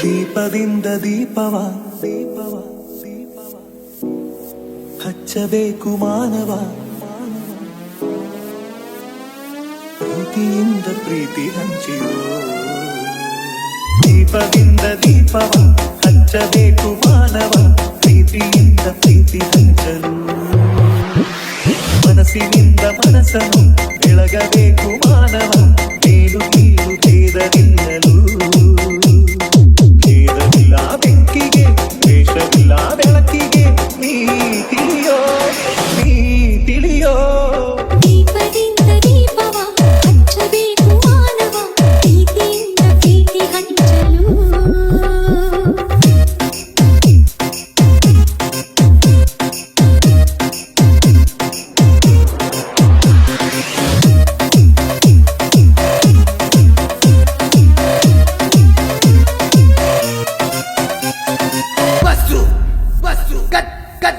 ದೀಪದಿಂದ ದೀಪವ ದೀಪವ ದೀಪವ ಹಚ್ಚಬೇಕು ಮಾನವ ಮಾನವ. ಪ್ರೀತಿಯಿಂದ ಪ್ರೀತಿ ಹಂಚಿರೋ ದೀಪದಿಂದ ದೀಪವ ಹಚ್ಚಬೇಕು ಮಾನವ ಪ್ರೀತಿಯಿಂದ ಪ್ರೀತಿ ಹಂಚಲು ಮನಸ್ಸಿನಿಂದ ಮನಸ್ಸನ್ನು ಬೆಳಗಬೇಕು ಮಾನವ ಮೇಲು ಕೀಳು ಭೇದವಿಲ್ಲಲು ಗತ್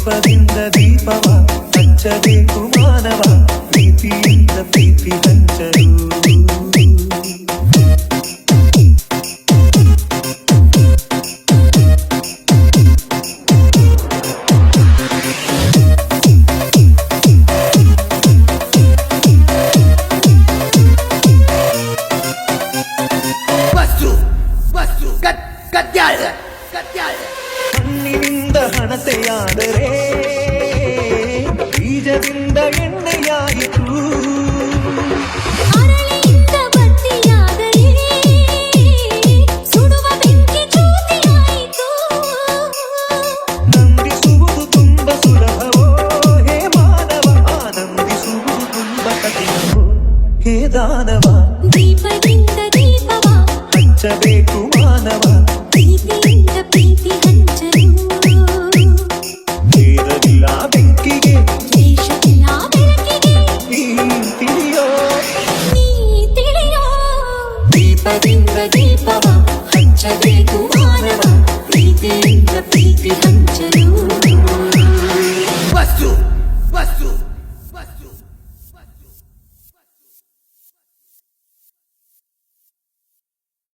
ದೀಪದಿಂದ ದೀಪವ ಹಚ್ಚಬೇಕು ಮಾನವ ಪ್ರೀತಿಯಿಂದ ಪ್ರೀತಿ ಹಂಚಲು ವಸ್ತು ವಸ್ತು ಗತ್ ಗದ್ಯಾಳ ಗದ್ಯಾಳ ಹಣ್ಣಿನಿಂದ ಹಣತೆಯಾದರೆ ಬೀಜದಿಂದ ಎಣ್ಣೆಯಾಯಿತು ಅರಳಿಯಿಂದ ಬತ್ತಿಯಾದರೆ ಸುಡುವ ಬೆಂಕಿ ಜ್ಯೋತಿಯಾಯಿತು ನಂದಿಸುವುದು ತುಂಬ ಸುಲಭವೋ ಹೇ ಮಾನವ ಆನಂದಿಸುವುದು ತುಂಬ ಕಠಿಣವೋ ಹೇ ದಾನವ ದೀಪದಿಂದ ದೀಪವ ಹಚ್ಚಬೇಕು ಮಾನವ freaky, the freaky,